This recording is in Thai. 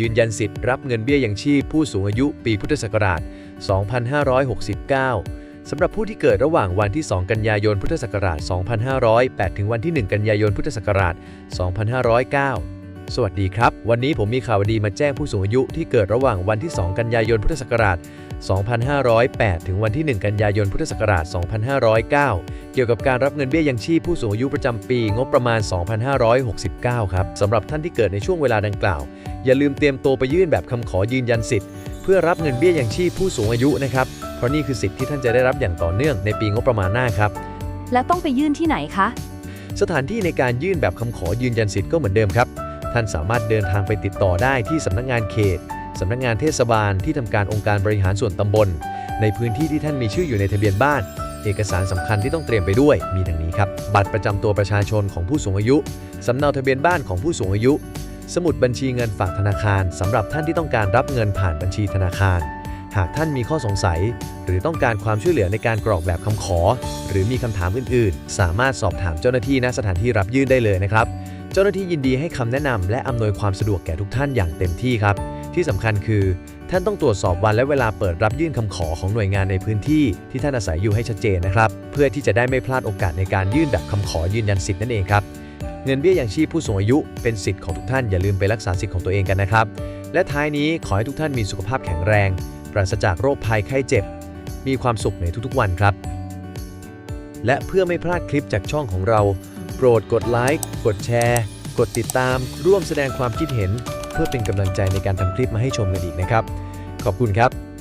ยืนยันสิทธิ์รับเงินเบี้ยยังชีพผู้สูงอายุปีพุทธศักราช 2569 สำหรับผู้ที่เกิดระหว่างวันที่ 2 กันยายนพุทธศักราช 2508 ถึงวันที่ 1 กันยายนพุทธศักราช 2509 สวัสดีครับ วันนี้ผมมีข่าวดีมาแจ้งผู้สูงอายุที่เกิดระหว่างวันที่ 2 กันยายนพุทธศักราช 2508 ถึงวันที่ 1 กันยายน พุทธศักราช 2509 เกี่ยวกับการรับเงินเบี้ยยังชีพผู้สูงอายุประจำปี งบประมาณ 2569 ครับสำหรับท่านที่เกิดในช่วงเวลาดังกล่าว อย่าลืมเตรียมตัวไปยื่นแบบคำขอยืนยันสิทธิ์ เพื่อรับเงินเบี้ยยังชีพผู้สูงอายุนะครับ เพราะนี่คือสิทธิ์ที่ท่านจะได้รับอย่างต่อเนื่องในปีงบประมาณหน้าครับ แล้วต้องไปยื่นที่ไหนคะ สถานที่ในการยื่นแบบคำขอยืนยันสิทธิ์ก็เหมือนเดิมครับ ท่านสามารถเดินทางไปติดต่อได้ที่สำนักงานเขต สำนักงานเทศบาลที่ทำการองค์การบริหารส่วนตำบล ในพื้นที่ที่ท่านมีชื่ออยู่ในทะเบียนบ้าน เอกสารสำคัญที่ต้องเตรียมไปด้วย มีดังนี้ครับ บัตรประจำตัวประชาชนของผู้สูงอายุสำเนาทะเบียนบ้านของผู้สูงอายุ สมุดบัญชีเงินฝากธนาคารสำหรับท่านที่ต้องการรับเงินผ่านบัญชีธนาคาร หากท่านมีข้อสงสัย หรือต้องการความช่วยเหลือในการกรอกแบบคำขอ หรือมีคำถามอื่น ๆ สามารถสอบถามเจ้าหน้าที่ณสถานที่รับยื่นได้เลยนะครับ เจ้าหน้าที่ยินดีให้คำแนะนำและอำนวยความสะดวกแก่ทุกท่านอย่างเต็มที่ครับ ที่สำคัญคือ ท่านต้องตรวจสอบวันและเวลาเปิดรับยื่นคำขอของหน่วยงานในพื้นที่ที่ท่านอาศัยอยู่ให้ชัดเจนนะครับ เพื่อที่จะได้ไม่พลาดโอกาสในการยื่นแบบคำขอยืนยันสิทธิ์นั่นเองครับเงินเบี้ยยังชีพผู้สูงอายุเป็นสิทธิ์ของทุกท่านอย่าลืมไปรักษาสิทธิ์ของตัวเองกันนะครับ และท้ายนี้ขอให้ทุกท่านมีสุขภาพแข็งแรง ปราศจากโรคภัยไข้เจ็บ มีความสุขในทุกๆวันครับ และเพื่อไม่พลาดคลิปจากช่องของเรา โปรดกดไลค์กดแชร์ กดติดตาม ร่วมแสดงความคิดเห็น เพื่อเป็นกำลังใจในการทำคลิปมาให้ชมกันอีกนะครับ ขอบคุณครับ